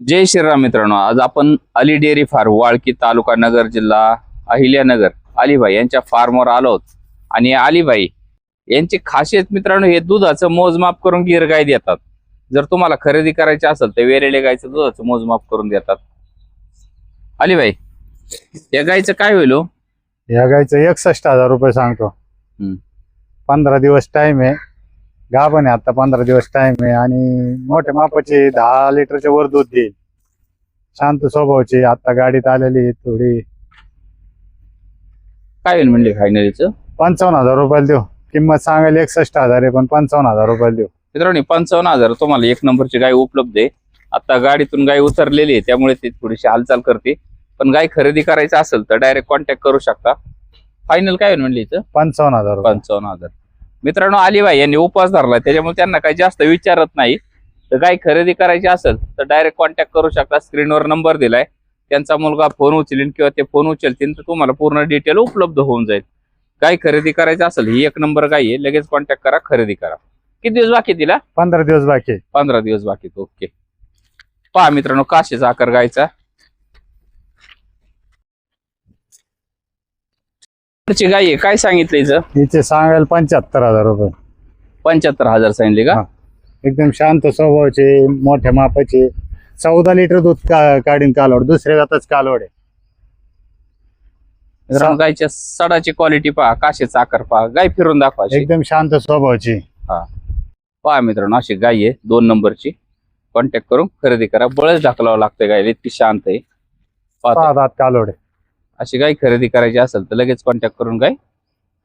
जय श्रीराम मित्रांनो आज आपण अली डेअरी फार्म वाळकी तालुका नगर जिल्हा अहिल्यानगर अलीबाई यांच्या फार्मवर आलो आणि अलीबाई यांची खासियत मित्रांनो हे दुधाचं मोजमाप करून गिर गाय देतात. जर तुम्हाला खरेदी करायची असेल तर वेरेले गायचं दुधाचं मोजमाप करून देतात. अलीबाई या गायचं काय होईल हो? या गायचं एकसष्ट हजार रुपये सांगतो. पंधरा दिवस टाइम आहे. गाभण आहे. आता पंधरा दिवस टाइम आहे आणि मोठ्या मापाचे दहा लिटरच्या वर दूध देईल. शांत स्वभावाची. आता गाडीत आलेली थोडी. काय होईल म्हणले फायनलीचं पंचावन्न हजार रुपयाला देऊ. किंमत सांगायला एकसष्ट हजार आहे पण पंचावन्न हजार रुपयाला देऊ. मित्रांनो पंचावन्न हजार तुम्हाला एक नंबरची गाय उपलब्ध आहे. आता गाडीतून गाय उतरलेली आहे त्यामुळे ती थोडीशी हालचाल करते. पण गाय खरेदी करायचं असेल तर डायरेक्ट कॉन्टॅक्ट करू शकता. फायनल काय होईल म्हणले इथं? पंचावन्न हजार पंचावन्न हजार. मित्रांनो अलिबाई यांनी उपवास धरला त्याच्यामुळे त्यांना काही जास्त विचारत नाही. तर गाय खरेदी करायची असेल तर डायरेक्ट कॉन्टॅक्ट करू शकता. स्क्रीनवर नंबर दिलाय. त्यांचा मुलगा फोन उचलेल किंवा ते फोन उचलतील तर तुम्हाला पूर्ण डिटेल उपलब्ध होऊन जाईल. गाय खरेदी करायची असेल ही एक नंबर गाय आहे. लगेच कॉन्टॅक्ट करा खरेदी करा. किती दिवस बाकी तिला? पंधरा दिवस बाकी. पंधरा दिवस बाकी. ओके पहा मित्रांनो काशीचा आकार गायचा. ची गाय आहे. काय सांगितलं हिचं? हिचे सांगायला पंच्याहत्तर हजार रुपये. पंच्याहत्तर हजार सांगितले का? हा. एकदम शांत स्वभावाचे मोठ्या मापाचे. चौदा लिटर दूध का- काढीन कालवड. दुसऱ्या जातच कालवड आहे. मित्रांनो, गायच्या सडाची क्वालिटी पहा काशीचा आकार पहा. गाय फिरून दाखवा अशी. एकदम शांत स्वभावाची. पहा मित्रांनो अशी गाय आहे दोन नंबरची. कॉन्टॅक्ट करून खरेदी करा. बळच ढकलावं लागतं गायला इतकी शांत आहे. पाहता. सहा दात कालवड आहे. अशी गाय खरेदी करायची असेल तर लगेच कॉन्टॅक्ट करून गाय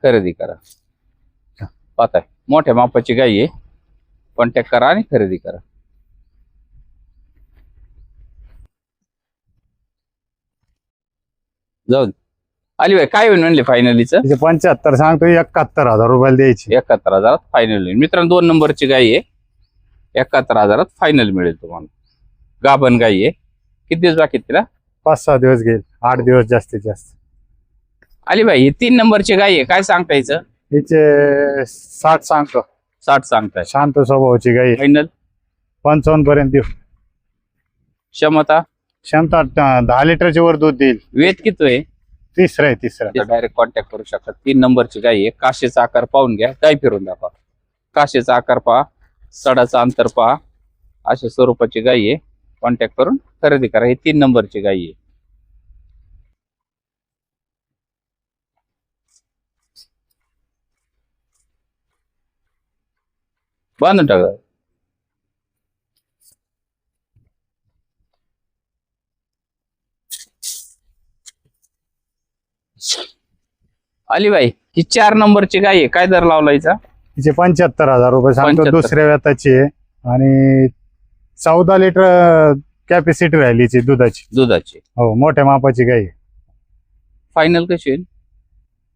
खरेदी करा. पाहताय. मोठ्या मापाची गाय आहे. कॉन्टॅक्ट करा आणि खरेदी करा. जाऊ. आली बाई काय होईल म्हणले फायनलीचं पंच्याहत्तर सांगतो एकाहत्तर हजार रुपयाला द्यायची. एकाहत्तर हजारात फायनल होईल. मित्रांनो दोन नंबरची गाय आहे. एकाहत्तर हजारात फायनल मिळेल तुम्हाला. गाभण गाय आहे. किती दिवस बाकी तिला? पाच सहा दिवस घेईल. आठ दिवस जास्तीत जास्त. आली बाई ही तीन नंबरची गाय आहे. काय सांगता यायचं हिचे साठ सांगतो. साठ सांगताय. शांत स्वभावाची आहे. फायनल? पंचावन्न पर्यंत देऊ. क्षमता? क्षमता दहा लिटरच्या वर दूध देईल. वेद किती आहे? तिसरं आहे तिसरं. डायरेक्ट कॉन्टॅक्ट करू शकता. तीन नंबरची गाय आहे. काशीचा आकार पाहून घ्या. गाय फिरून दाखवा. काशीचा आकार पहा. सडाचा अंतर पहा. अशा स्वरूपाची गाय आहे. कॉन्टॅक्ट करून खरेदी करा. ही तीन नंबरची गाय आहे. बांधून टाका. अलीबाई ही चार नंबरची गाय आहे. काय दर लावला हिचा? तिचे पंच्याहत्तर हजार रुपये सांगतो. 75. दुसऱ्या व्यताची आहे. आणि चौदा लिटर कॅपॅसिटी राहिली हिची दुधाची. दुधाची. हो मोठ्या मापाची गाई. आहे. फायनल कशी होईल?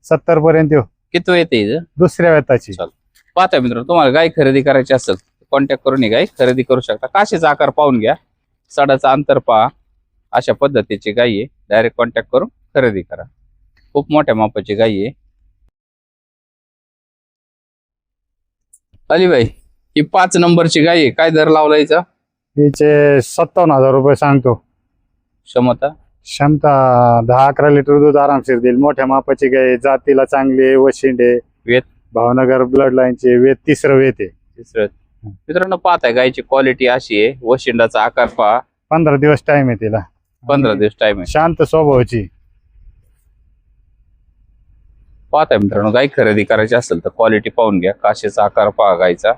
सत्तर पर्यंत येऊ. किती येते दुसऱ्या व्यताची चालेल. पाहता मित्र तुम्हाला गाय खरेदी करायची असेल कॉन्टॅक्ट करून ही गाय खरेदी करू शकता. काशीचा आकार पाहून घ्या. सडाचा अंतर पहा. अशा पद्धतीची गाय आहे. डायरेक्ट कॉन्टॅक्ट करून खरेदी करा. खूप मोठ्या मापाची गाय आहे. अलीबाई ही पाच नंबरची गाय आहे. काय दर लावला हिचा? हिचे सत्तावन्न हजार रुपये सांगतो. क्षमता? क्षमता दहा अकरा लिटर दूध आरामशीर देईल. मोठ्या मापाची गाय आहे. जातीला चांगली आहे वशिंडे वेत? भावनगर ब्लड लाईनचे वेत तिसरं वेत आहे. तिसरं मित्रांनो पाहताय गायची क्वालिटी अशी आहे. वशिंडाचा आकार पहा. पंधरा दिवस टाइम आहे तिला. पंधरा दिवस टाइम आहे. शांत स्वभावाची. पाहताय मित्रांनो गाय खरेदी करायची असेल तर क्वालिटी पाहून घ्या. काशीचा आकार पहा गायचा.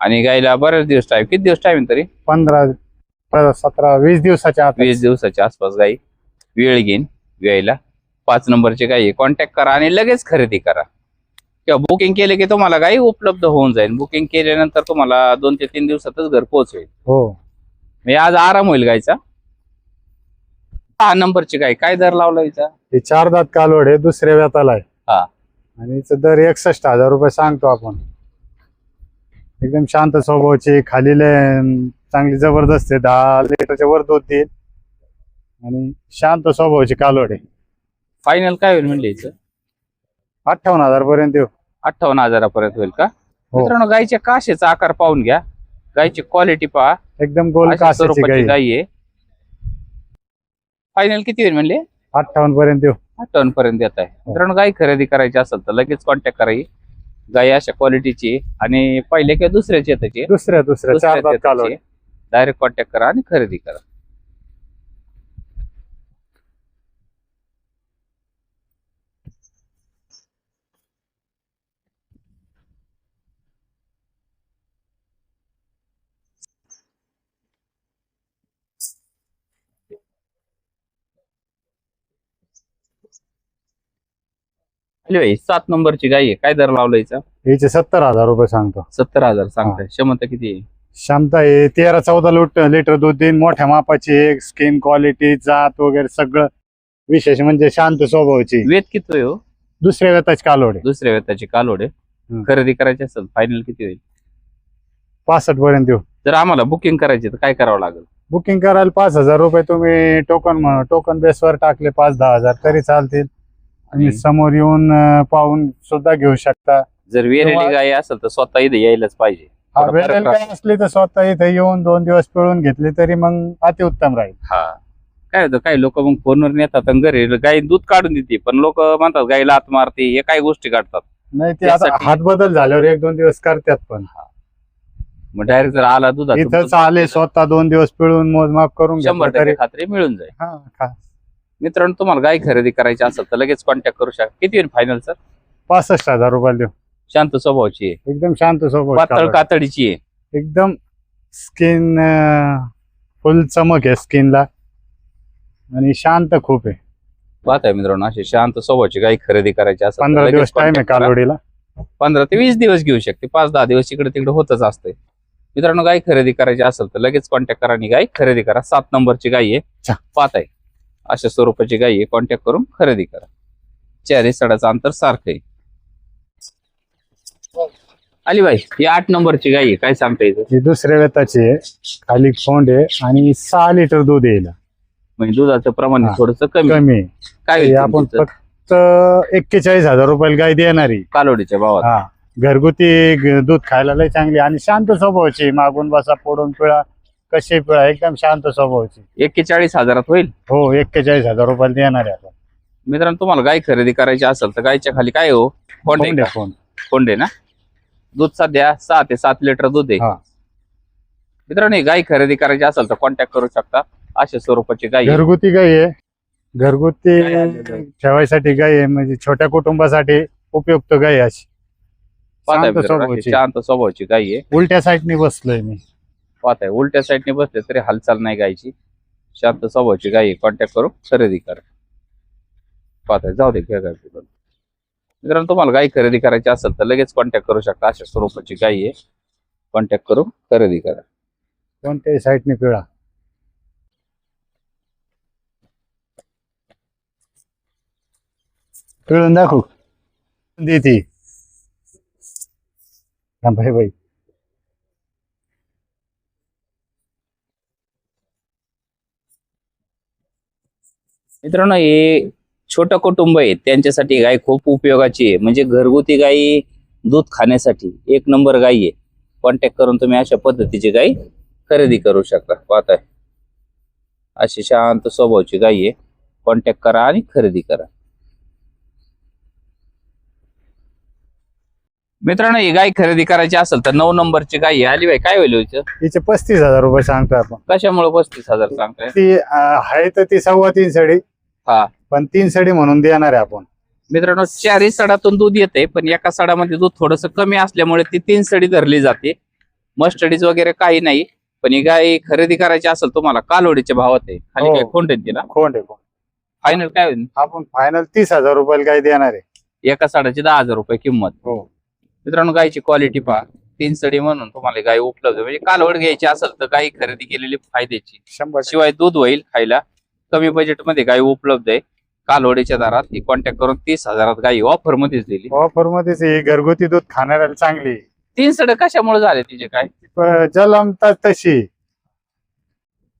आणि गायला बरेच दिवस टाइम किती दिवस टाइम तरी? पंधरा सतरा वीस दिवसाच्या आत वीस दिवसाच्या आसपास गाई वेळ घेईन यायला पाच नंबरची गाई कॉन्टॅक्ट करा आणि लगेच खरेदी करा. किंवा बुकिंग केले की तुम्हाला गाई उपलब्ध होऊन जाईल. बुकिंग केल्यानंतर तुम्हाला दोन ते तीन दिवसातच घर पोहोचवेल. हो. म्हणजे आज आराम होईल गायचा. सहा नंबरची गाय. काय दर लावला हिचा? हे चार दात कालवड आहे दुसऱ्या व्याताला आहे. हा. आणि दर एकसष्ट हजार रुपये सांगतो आपण. एकदम शांत स्वभावाची खाली चांगली जबरदस्त आहे दहा लिटरच्या वर दूध देईल. आणि शांत स्वभावाची कालवड आहे फायनल काय होईल म्हणले हिचं अठ्ठावन्न हजार पर्यंत देऊ अठ्ठावन्न हजारापर्यंत होईल का? हो. मित्रांनो गायच्या काशेचा आकार पाहून घ्या. गायची क्वालिटी पहा. एकदम गोल अशा कासाची स्वरूपाची गाई गाय आहे. फायनल किती होईल म्हणले? अठ्ठावन्न पर्यंत देऊ टन पर्यंत देत आहे मित्रांनो गाय खरेदी करायची असेल तर लगेच कॉन्टॅक्ट करायची गाय अशा क्वालिटीची आणि पहिले किंवा दुसऱ्याची दुसऱ्या दुसऱ्या चार दात कालवड डायरेक्ट कॉन्टॅक्ट करा आणि खरेदी करा. भाई सात नंबरची गाय आहे. काय दर लावला हिचा? याचे सत्तर हजार रुपये सांगतो. सत्तर हजार सांगताय. क्षमता किती आहे? क्षमता आहे तेरा चौदा लुट लिटर दूध देईन. मोठ्या मापाची एक स्किन क्वालिटी जात वगैरे सगळं विशेष म्हणजे शांत स्वभावाची. वेत किती आहे हो? दुसऱ्या व्यताची कालवड आहे. दुसऱ्या वेताची कालोड आहे. हम्म. खरेदी करायची असेल फायनल किती होईल? पासष्ट पर्यंत देऊ. जर आम्हाला बुकिंग करायची तर काय करावं लागेल? बुकिंग करायला पाच हजार रुपये तुम्ही टोकन टोकन बेसवर टाकले पाच दहा हजार तरी चालतील. आणि समोर येऊन पाहून सुद्धा घेऊ शकता. जर वेरेली गाय असेल तर स्वतः इथे यायलाच पाहिजे. काय असली तर स्वतः इथे येऊन दोन दिवस पिळून घेतली तरी मग अतिउत्तम राहील. हा. काय होतं काही लोक मग फोनवर नेतात घरी गाय दूध काढून देते पण लोक म्हणतात गाय लात मारते हे काही गोष्टी काढतात. नाही ते आता हात बदल झाल्यावर एक दोन दिवस करतात पण. मग डायरेक्ट जर आला दूध इथंच आले स्वतः दोन दिवस पिळून मोजमाप करून शंभर टक्के खात्री मिळून जाईल. मित्रांनो तुम्हाला गाय खरेदी करायची असेल तर लगेच कॉन्टॅक्ट करू शकता. किती होईल फायनल सर पासष्ट हजार रुपये देऊ. शांत स्वभावाची आहे. एकदम शांत पातळ कातडीची आहे. एकदम स्किन फुल चमक आहे स्किनला आणि शांत खूप आहे. पाहत आहे मित्रांनो अशी शांत स्वभावाची गाय खरेदी करायची असेल तर पंधरा लगेच दिवस टाइम आहे contact करा. कालवडीला पंधरा ते वीस दिवस घेऊ शकते. पाच दहा दिवस इकडे तिकडे होतच असते मित्रांनो गाय खरेदी करायची असेल तर लगेच कॉन्टॅक्ट करा आणि गाय खरेदी करा. सात नंबरची गाय आहे. चा. पाच आहे अशा स्वरूपाची गाय आहे. कॉन्टॅक्ट करून खरेदी करा. चारी सडाचं अंतर सारखं आहे. आली बाई ही आठ नंबरची गाय आहे. काय सांगता येतं? ही दुसऱ्या वेताची आहे. खाली फोंड आहे आणि सहा लिटर दूध येईल म्हणजे दुधाचं प्रमाण हा. थोडस कमी कमी आहे. काय हे होईल आपण तुमचं? फक्त एक्केचाळीस हजार रुपयाला गाय देणारी. कालोडीच्या भावात. हा. घरगुती ग- दूध खायला लय चांगली आणि शांत स्वभावाची मागून बसा फोडून पिळा. कशी पिळा एकदम शांत स्वभावाची एक्केचाळीस हजारात होईल? हो एक्केचाळीस हजार रुपयाला देणार आहे आपण मित्रांनो तुम्हाला गाय खरेदी करायची असेल तर गायच्या खाली काय हो? कोंडे कोंडे ना. दूध सध्या सहा ते सात लिटर दूध आहे. हा. मित्रांनो ही गाय खरेदी करायची असेल तर कॉन्टॅक्ट करू शकता. अशा स्वरूपाची गाय आहे. घरगुती गाय आहे. घरगुती गाय आलेलं आहे. ठेवायसाठी गाय आहे म्हणजे छोट्या कुटुंबासाठी उपयुक्त गाय आहे अशी. पाहताय शांत मित्रांनो, स्वभावाची. अशी शांत स्वभावाची गाय आहे. उलट्या साईडने बसलोय मी. पाहताय. उलट्या साईडने बसले तरी हालचाल नाही गायची. शांत स्वभावाची गाय आहे कॉन्टॅक्ट करून खरेदी करा. पाहताय. जाऊ दे घ्या गाय मित्रांनो तुम्हाला गाय खरेदी करायची असेल तर लगेच कॉन्टॅक्ट करू शकता. अशा स्वरूपाची गाय आहे. कॉन्टॅक्ट करून खरेदी करा. कोणत्याही साईडने पिळा. पिळून दाखवू. देती भाई मित्रांनो हे छोटं कुटुंब आहे. त्यांच्यासाठी गाय खूप उपयोगाची आहे. म्हणजे घरगुती गाई दूध खाण्यासाठी एक नंबर गाय आहे. कॉन्टॅक्ट करून तुम्ही अशा पद्धतीची गाय खरेदी करू शकता. पाहताय. अशी शांत स्वभावाची गाय आहे. कॉन्टॅक्ट करा आणि खरेदी करा. मित्रांनो ही गाय खरेदी करायची असेल तर नऊ नंबरची गाय आली बाई काय होईल हिचं? तिचे पस्तीस हजार रुपये सांगतो आपण. कशामुळे पस्तीस हजार सांगताय? ती अं, आहे तर ती सव्वा तीन सडी. हा. पण तीन सडी म्हणून देणार आहे आपण. मित्रांनो चारही सडातून दूध येते पण एका सडामध्ये दूध थोडस कमी असल्यामुळे ती तीन सडी धरली जाते. मस्टडीज वगैरे काही नाही पण ही गाय खरेदी करायची असेल तुम्हाला कालोडीच्या भावात आहे. खाली हो. काय खोंड आहे तिला? कोण आहे कोण फायनल काय होईल? आपण फायनल तीस हजार रुपयाला गाय देणार आहे. एका साडाची दहा हजार रुपये किंमत. हो. मित्रांनो गायची क्वालिटी पहा. तीन सडी म्हणून तुम्हाला गाय उपलब्ध. म्हणजे कालवड घ्यायची असेल तर गाय खरेदी केलेली फायद्याची. शिवाय दूध होईल खायला. कमी बजेटमध्ये गाय उपलब्ध आहे. कालवडीच्या दारात ही कॉन्टॅक्ट करून तीस हजारात गाय ऑफर मध्येच दिली. ऑफर मध्येच घरगुती दूध खाणाऱ्याला चांगली. तीन सड कशामुळे झाले तिचे काय? जलमतात तशी.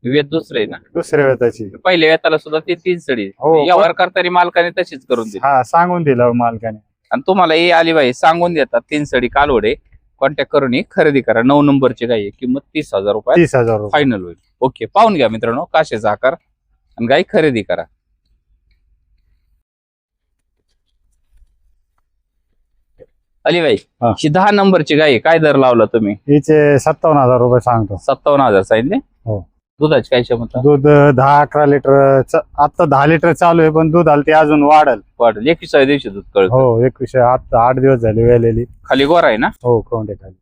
वेद दुसरे ना. दुसऱ्या वेताची. पहिल्या वेताला सुद्धा ती तीन सडी. हो, व्यवहार करताना मालकाने तशीच करून दिली. हा सांगून दिलं मालकाने. आणि तुम्हाला हे अलिबाई सांगून देतात तीन सडी कालवडे कॉन्टॅक्ट करून ही खरेदी करा. नऊ नंबरची गाय आहे. किंमत तीस हजार रुपये. तीस हजार रुपये. फायनल होईल. ओके पाहून घ्या मित्रांनो काशेचा आकार आणि गाय खरेदी करा. अलीबाई हा. ही दहा नंबरची गाय आहे. काय दर लावला तुम्ही? हिचे सत्तावन्न हजार रुपये सांगतो. सत्तावन्न हजार सांगितले? हो. दुधाची काय क्षमता? दूध दहा अकरा लिटर आता दहा लिटर चालू आहे पण दूध आलं ते अजून वाढल. वाढेल. एकविसाव्या दिवशी दूध कळत. हो एकवीसशे आता आठ दिवस झाले वेलेली खाली गोरा आहे ना? हो कोंडे खाली.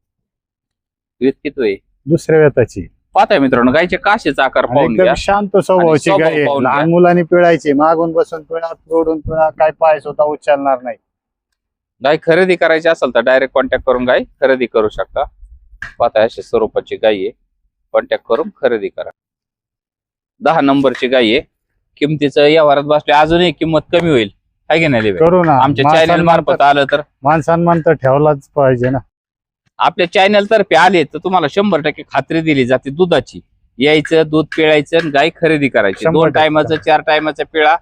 वेत किती आहे? दुसऱ्या वेताची. पाहताय मित्रांनो गायचे काशेचा आकार पाहून एकदम शांत स्वभावाची स्वभाव गाय आहे. पाहून लहान घ्या. मुलांनी पिळायची मागून बसून पिळा तोडून पिळा काय पाय स्वतः उचलणार नाही. गाय खरेदी करायची असेल तर डायरेक्ट कॉन्टॅक्ट करून गाय खरेदी करू शकता. पाहताय अशा स्वरूपाची गाय आहे. कॉन्टॅक्ट करून खरेदी करा. दहा नंबरची गाय आहे. किमतीचं व्यवहारात बसले अजूनही किंमत कमी होईल. आहे की नाही? करू ना. आमच्या मान चॅनल सन्मान मार्फत तर- आलं तर. मान सन्मान तर ठेवलाच पाहिजे ना. आपल्या चॅनल तर्फे आले तर तुम्हाला शंभर टक्के खात्री दिली जाते दुधाची. यायचं दूध पिळायचं आणि गाय खरेदी करायची. शंभर दोन टक्के. टायमाचं चार टायमाचा पिळा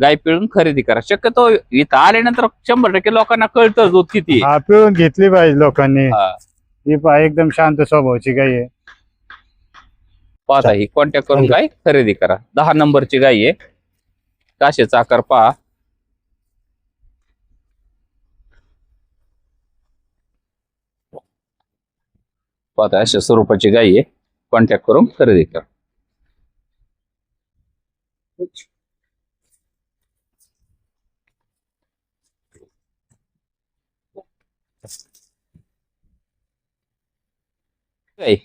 गाय पिळून खरेदी करा. शक्यतो इथं आल्यानंतर शंभर टक्के लोकांना कळतं दूध किती आहे. हा पिळून घेतली पाहिजे लोकांनी. हा. ही पहा एकदम शांत स्वभावाची गाय आहे. पाहता ही. कॉन्टॅक्ट करून. गाय खरेदी करा. दहा नंबरची गाय आहे. काशेचा आकार पहा. पाहता अशा स्वरूपाची गाय आहे. कॉन्टॅक्ट करून खरेदी करा. गाय.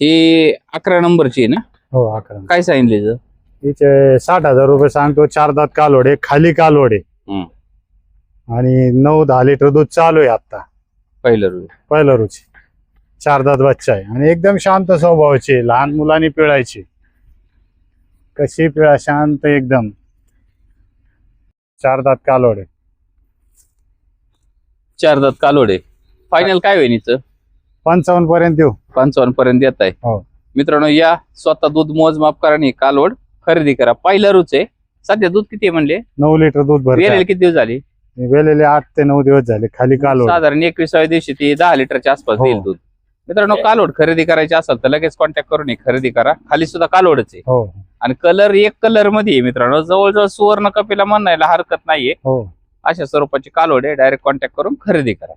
ही अकरा नंबरची आहे ना? हो अकरा काय सांगितले हिचं? हिचे साठ हजार रुपये सांगतो चार दात कालोडे खाली कालोडे हम्म. आणि नऊ दहा लिटर दूध चालू आहे आता पहिलं रुई. पहिलं रुची चार दात बच्चा आहे. आणि एकदम शांत स्वभावाची आहे. लहान मुलांनी पिळायची. कशी पिळा शांत एकदम. चार दात कालोडे चार दात कालोडे फायनल काय होईल हिचं? पंचावन्न पर्यंत देऊ. पंचावन्न पर्यंत येत आहे. हो. मित्रांनो या स्वतः दूध मोजमाप करा आणि कालवड खरेदी करा. पहिला रुच आहे. सध्या दूध किती आहे म्हणले? नऊ लिटर दूध भरते किती दिवस झाले? वेलेले आठ ते नऊ दिवस झाले खाली कालोड साधारण एकविसाव्या दिवशी ती दहा लिटरच्या आसपास हो. देईल दूध. मित्रांनो कालोड खरेदी करायची असेल तर लगेच कॉन्टॅक्ट करून ही खरेदी करा. खाली सुद्धा कालोडच आहे. हो. आणि कलर एक कलरमध्ये आहे मित्रांनो. जवळजवळ सुवर्ण कपिला म्हणायला हरकत नाहीये. हो. अशा स्वरूपाची कालोड आहे. डायरेक्ट कॉन्टॅक्ट करून खरेदी करा.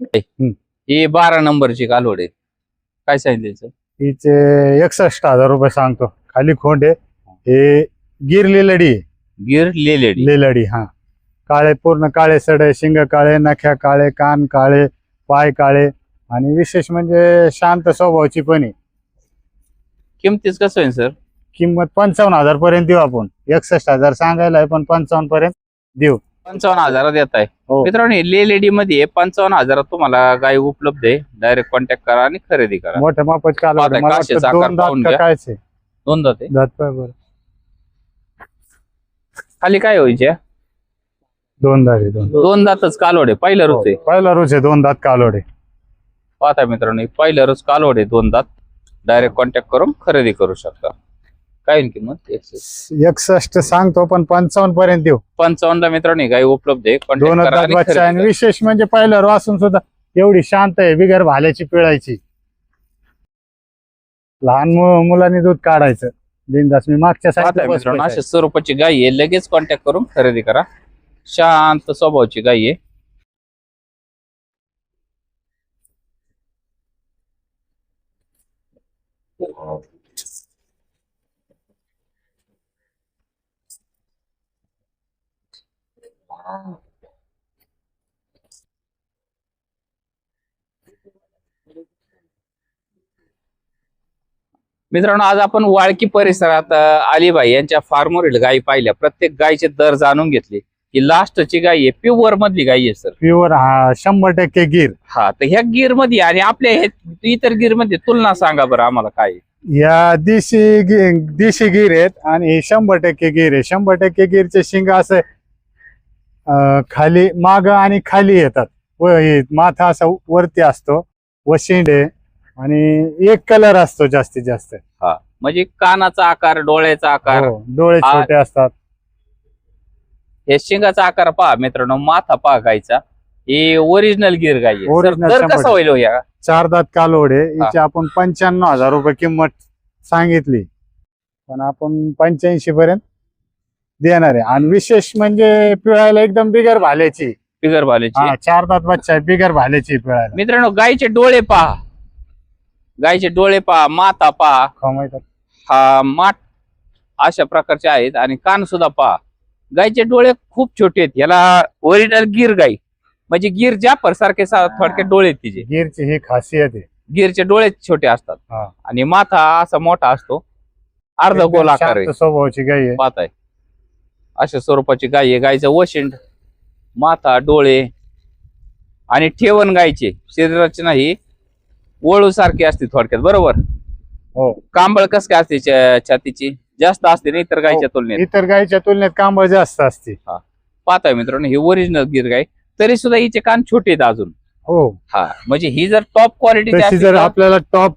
ही बारा नंबरची कालोड आहे. काय सांगितलं हिचं? हिचे एकसष्ट हजार रुपये सांगतो. खाली खोंड आहे. हे गिर लिलडी आहे. गिर लेलेडी. लिलडी हा. काळे पूर्ण काळे सडे शिंग काळे नख्या काळे कान काळे पाय काळे. आणि विशेष म्हणजे शांत स्वभावाची पण आहे. किमतीच कसं होईल सर? किंमत पंचावन्न हजार पर्यंत देऊ आपण. एकसष्ट हजार सांगायला आहे पण पंचावन्न पर्यंत देऊ. पंचावन्न हजारात येत आहे. हो. मित्रांनो ले लेडी मध्ये पंचावन्न हजारात तुम्हाला गाय उपलब्ध आहे. डायरेक्ट कॉन्टॅक्ट करा आणि खरेदी करा. मोठ्या मापाची काल पाहताय, मला काशीचा वाटतं आकार दोन दात पाहून का घ्या. कायचे दोन दात आहे. दात पाय बरं. खाली काय व्हायचे? दोन दात आहे, दोन. दोन दातच कालोड पहिलं रुच आहे. पहिला रोज आहे दोन दात कालोडे पाहता मित्रांनो हे पहिलं रोज कालोड दोन दात. डायरेक्ट कॉन्टॅक्ट करून खरेदी करू शकता. काय होईल किंमत एकसष्ट सांगतो पण पंचावन्न पर्यंत देऊ. पंचावन्न ला मित्रांनो ही गाय उपलब्ध आहे. दोन करा आणि बच्चा आणि करा. विशेष म्हणजे पहिलं रो असून सुद्धा एवढी शांत आहे बिगर भाल्याची पिळायची. लहान मु- मुलांनी दूध काढायचं. बिनदास मी मागच्या पाहताय साईडला मित्रांनो बसलोय. अशा स्वरूपाची गाय आहे. लगेच कॉन्टॅक्ट करून खरेदी करा. शांत स्वभावाची गाय आहे. मित्रांनो आज आपण वाळकी परिसरात अ, अलिबाई यांच्या फार्मवरील गायी पाहिल्या. प्रत्येक गायीचे दर जाणून घेतले. ही लास्टची गाय आहे प्युअर मधली गाय आहे सर प्युअर हा शंभर टक्के गिर. हा तर ह्या गिरमध्ये आणि आपल्या इतर गिरमध्ये तुलना सांगा बरं आम्हाला काय आहे. या देशी गी- देशी गिर आहेत आणि हे शंभर टक्के गिर आहे. शंभर टक्के गिरचे शिंग असे खाली माग आणि खाली येतात. व माथा असा वरती असतो. व शेंडे आणि एक कलर असतो जास्तीत जास्त. म्हणजे कानाचा आकार डोळ्याचा आकार. हो, डोळे छोटे असतात. हे शेंगाचा आकार पहा मित्रांनो माथा पहा गायचा हे ओरिजिनल गिर गाय कसा होईल हो या? चार दात कालोडे हिची आपण पंच्याण्णव हजार रुपये किंमत सांगितली. पण आपण पंच्याऐंशी पर्यंत देणार. आहे आणि विशेष म्हणजे पिळायला एकदम बिगर भाल्याची. बिगर भालेची हा चार दात बच्चा आहे बिगर भाल्याची पिळायला. मित्रांनो गायचे डोळे पहा. गायचे डोळे पहा माथा पहा. हो. हा माठ अशा प्रकारचे आहेत आणि कान सुद्धा पहा. गायचे डोळे खूप छोटे आहेत. याला ओरिजिनल गिर गाय म्हणजे गिर जाफर सारखे सा- थोडक्यात डोळे आहेत तिचे. गिरची ही खासियत आहे. गिरचे डोळे छोटे असतात. हा. आणि माथा असा मोठा असतो. अर्ध एकदम गोल आकार आहे. शांत स्वभावाची गाय आहे. पाहत आहे. अशा स्वरूपाची गाय आहे. गायचं वशिंड माथा डोळे आणि ठेवण गायचे. शरीराची नाही वळू सारखी असते थोडक्यात. बरोबर? हो. कांबळ कस काय असते छातीची? जास्त असते ना इतर गायच्या तुलनेत? इतर गायच्या तुलनेत कांबळ जास्त असते. पाहताय मित्रांनो ही ओरिजिनल गिर गाय. तरी सुद्धा हिचे कान छोटे आहेत अजून. हो. हा. म्हणजे ही जर टॉप क्वालिटी तशी जर आपल्याला टॉप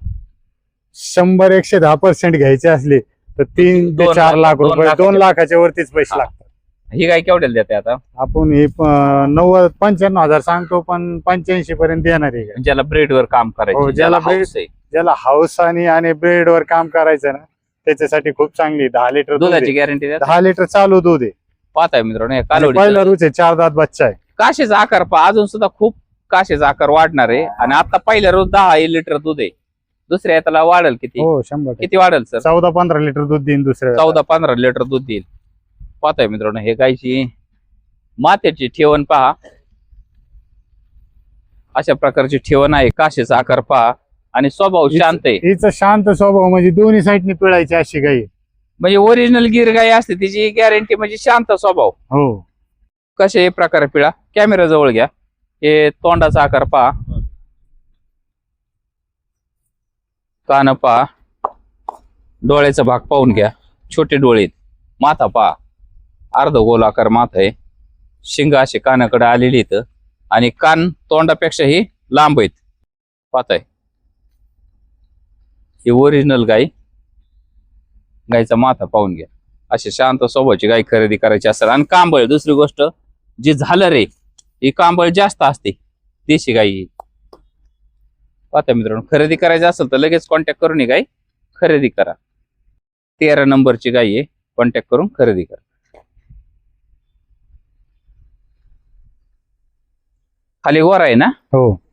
शंभर एकशे दहा पर्सेंट घ्यायचे असले तर तीन ते दोन चार लाख- लाख दोन रुपये लाखाच्या- दोन लाखाच्या वरतीच पैसे हा. लागतात ही गाय केवढ्याला देते आता आपण हे प- नव्वद पंच्याण्णव हजार सांगतो पण पंच्याऐंशी पर्यंत देणार आहे गाय. ज्याला ब्रेड वर काम हो, करायचं ज्याला bread- हौस आहे. ज्याला हाऊस आणि आणि ब्रेड वर काम करायचं ना त्याच्यासाठी खूप चांगली आहे. दहा लिटर दूध दुधाची आहे. गॅरंटी दहा लिटर चालू दूध आहे पाहताय मित्रांनो हे कालोडी पहिला रुच आहे चार दात बच्चा आहे काशेचा आकार पहा अजून सुद्धा खूप काशेचा आकार वाढणार आहे आणि आता पहिल्या रोज दहा लिटर दूध आहे दुसऱ्या याला वाढेल किती? हो शंभर टक्के. किती वाढेल सर? चौदा पंधरा लिटर दूध देईन दुसऱ्या. चौदा पंधरा लिटर दूध देईल. पाहताय मित्रांनो हे गायची मात्याची ठेवण पहा. अशा प्रकारची ठेवण आहे. काशेचा आकार पहा. आणि स्वभाव शांत आहे. हिचं शांत स्वभाव म्हणजे दोन्ही साईडनी पिळायची अशी गाई. आहे. म्हणजे ओरिजिनल गिर गाय असते तिची गॅरंटी म्हणजे शांत स्वभाव. हो. कसे प्रकार पिळा? कॅमेरा जवळ घ्या. हे तोंडाचा आकार पहा. कान पहा डोळ्याचा भाग पाहून घ्या. छोटे डोळे माथा पहा. अर्ध गोलाकार माथा आहे. शिंग असे कानाकडे आलेली इथं आणि कान तोंडापेक्षाही लांब आहेत. पाहताय. ही ओरिजिनल गाय. गायचा माथा पाहून घ्या. अशी शांत स्वभावाची गाय खरेदी करायची असेल. आणि कांबळ दुसरी गोष्ट जी झालं रे ही कांबळ जास्त असते. देशी गाई पाहता मित्रांनो खरेदी करायची असेल तर लगेच कॉन्टॅक्ट करून ही गाय खरेदी करा. तेरा नंबरची गाय आहे. कॉन्टॅक्ट करून खरेदी करा. खाली वर आहे ना? हो.